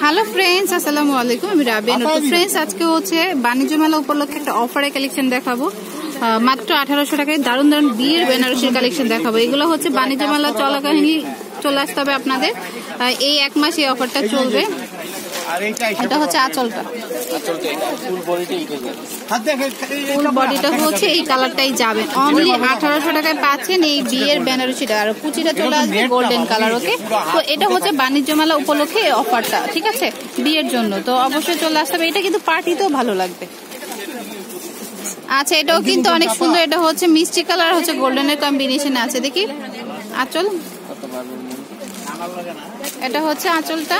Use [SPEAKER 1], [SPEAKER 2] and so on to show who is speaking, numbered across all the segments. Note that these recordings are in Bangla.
[SPEAKER 1] হ্যালো ফ্রেন্ডস আসসালামু আলাইকুম আমি রাবিয়া নতুন ফ্রেন্ডস আজকে হচ্ছে বাণিজ্য মেলা উপলক্ষে একটা অফারের কালেকশন দেখাবো। মাত্র আঠারোশো টাকায় দারুণ দারুণ বিয়ের বেনারসির কালেকশন দেখাবো। এগুলো হচ্ছে বাণিজ্য মেলা চলাকাহিনী চলে আসতে হবে আপনাদের। এই এক মাস এই অফারটা চলবে। এটা হচ্ছে আঁচলটা। ফুল বডিটা হচ্ছে এই কালারটাই যাবে। অনলি আঠারোশো টাকায় পাচ্ছেন এই বিয়ের বেনারসিটা আর কুচিটা চলে আসবে গোল্ডেন কালার ওকে তো এটা হচ্ছে বাণিজ্য মেলা উপলক্ষে অফারটা ঠিক আছে? বিয়ের জন্য। তো অবশ্যই চলে আসতে হবে। এটা কিন্তু পার্টিতেও ভালো লাগবে। আচ্ছা এটাও কিন্তু অনেক সুন্দর। এটা হচ্ছে মিষ্টি কালার হচ্ছে গোল্ডেনের কম্বিনেশন আছে। দেখি। আঁচল? এটা হচ্ছে আঁচলটা।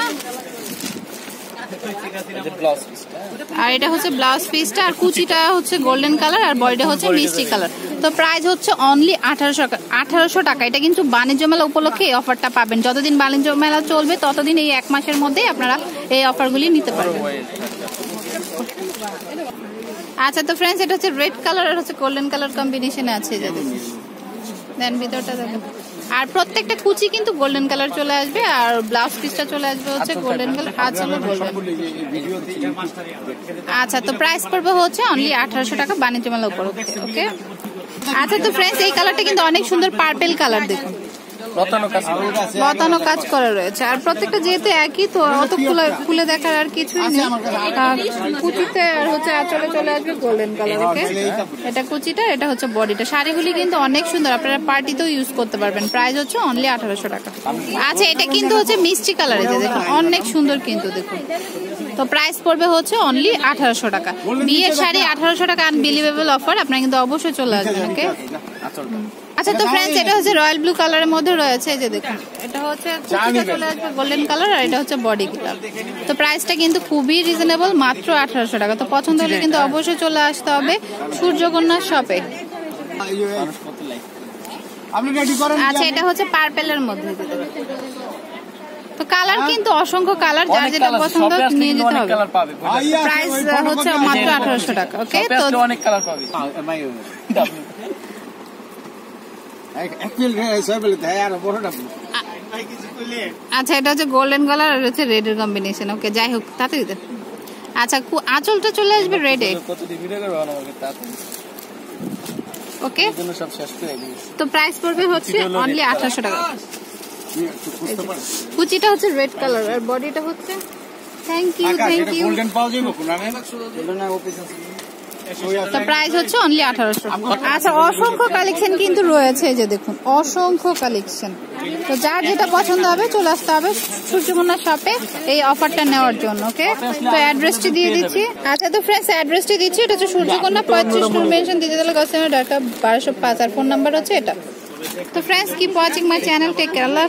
[SPEAKER 1] আর এটা হচ্ছে ব্লাউজ পিসটা, আর কুচিটা হচ্ছে গোল্ডেন কালার আর বডিটা হচ্ছে মিষ্টি কালার তো প্রাইস হচ্ছে অনলি আঠারোশো আঠারোশো টাকা। এটা কিন্তু বাণিজ্য মেলা উপলক্ষে এই অফারটা পাবেন। যতদিন বাণিজ্য মেলা চলবে, ততদিন এই এক মাসের মধ্যেই আপনারা এই অফারগুলি নিতে পারবেন। আচ্ছা তো ফ্রেন্ডস এটা হচ্ছে রেড কালার আর হচ্ছে গোল্ডেন কালার কম্বিনেশনে আছে। দেন ভিতরটা দেখেন। আর প্রত্যেকটা কুচি কিন্তু গোল্ডেন কালার চলে আসবে আর ব্লাউজ পিসটা চলে আসবে হচ্ছে গোল্ডেন কালার আচ্ছা গোল্ডেন আচ্ছা তো প্রাইস পড়বে হচ্ছে অনলি আঠারোশো টাকা বাণিজ্য মেলা উপর ওকে আচ্ছা তো ফ্রেন্ডস এই কালারটা কিন্তু অনেক সুন্দর পার্পেল কালার দেখুন লতানো কাজ করা। রয়েছে। আর প্রত্যেকটা যেহেতু একই তো অত খুলে খুলে দেখার আর কিছুই নেই। কুচিতে আর হচ্ছে আঁচলে চলে আসবে গোল্ডেন কালার ওকে এটা কুচিটা এটা হচ্ছে বডিটা। শাড়িগুলি কিন্তু অনেক সুন্দর। আপনারা পার্টিতেও ইউজ করতে পারবেন। প্রাইস হচ্ছে অনলি আঠারোশো টাকা। আচ্ছা এটা কিন্তু হচ্ছে মিষ্টি কালারে যে দেখুন অনেক সুন্দর কিন্তু দেখুন। তো প্রাইস পড়বে হচ্ছে অনলি আঠারোশো টাকা। বিয়ের শাড়ি আঠারোশো টাকা আনবিলিভেবল অফার আপনারা কিন্তু অবশ্যই চলে আসবেন ওকে আচ্ছা তো ফ্রেন্ডস এটা হচ্ছে রয়্যাল ব্লু কালারের মধ্যে রয়েছে এই যে দেখুন। এটা হচ্ছে কুচিটা চলে আসবে গোল্ডেন কালার আর এটা হচ্ছে বডি কালার তো প্রাইসটা কিন্তু খুবই রিজনেবল মাত্র আঠারোশো টাকা। তো পছন্দ হলে কিন্তু অবশ্যই চলে আসতে হবে সূর্যকন্যা শপে
[SPEAKER 2] আপনি রেডি করেন?
[SPEAKER 1] আচ্ছা এটা হচ্ছে পার্পেলের মধ্যে। তো কালার কিন্তু অসংখ্য কালার যার যেটা পছন্দ নিয়ে যেতে হবে। প্রাইস হচ্ছে মাত্র আঠারোশো টাকা ওকে তো
[SPEAKER 3] অনেক কালার পাবে
[SPEAKER 2] অ্যাকচুয়ালি সবাই দেয় আর বড়টা
[SPEAKER 1] আচ্ছা এটা হচ্ছে গোল্ডেন কালার আর হচ্ছে রেড এর কম্বিনেশন ওকে যাই হোক দে। আচ্ছা কু- আঁচলটা চলে আসবে রেডে
[SPEAKER 3] তাতে।
[SPEAKER 1] ওকে তো প্রাইস পড়বে হচ্ছে অনলি আঠারোশো টাকা। কুচিটা হচ্ছে রেড কালার আর বডিটা হচ্ছে thank you thank you
[SPEAKER 2] golden পাওয়া যাবে? কোন আমি
[SPEAKER 1] তো প্রাইস হচ্ছে অনলি আঠারোশো আচ্ছা অসংখ্য কালেকশন কিন্তু রয়েছে যে দেখুন, অসংখ্য কালেকশন তো যার যেটা পছন্দ হবে চলে আসতে হবে সূর্যকন্যা শপে এই অফারটা নেওয়ার জন্য ওকে তো অ্যাড্রেসটি দিয়ে দিচ্ছি। আচ্ছা তো ফ্রেন্ডস অ্যাড্রেসটি দিচ্ছি, এটা হচ্ছে সূর্যকন্যা পঁয়ত্রিশ টুর মেনশন দিতে দিলে কাস্টমার ঢাকা, বারোশো পাঁচ, আর ফোন নাম্বার হচ্ছে এটা। তো friends keep watching my channel take care Allah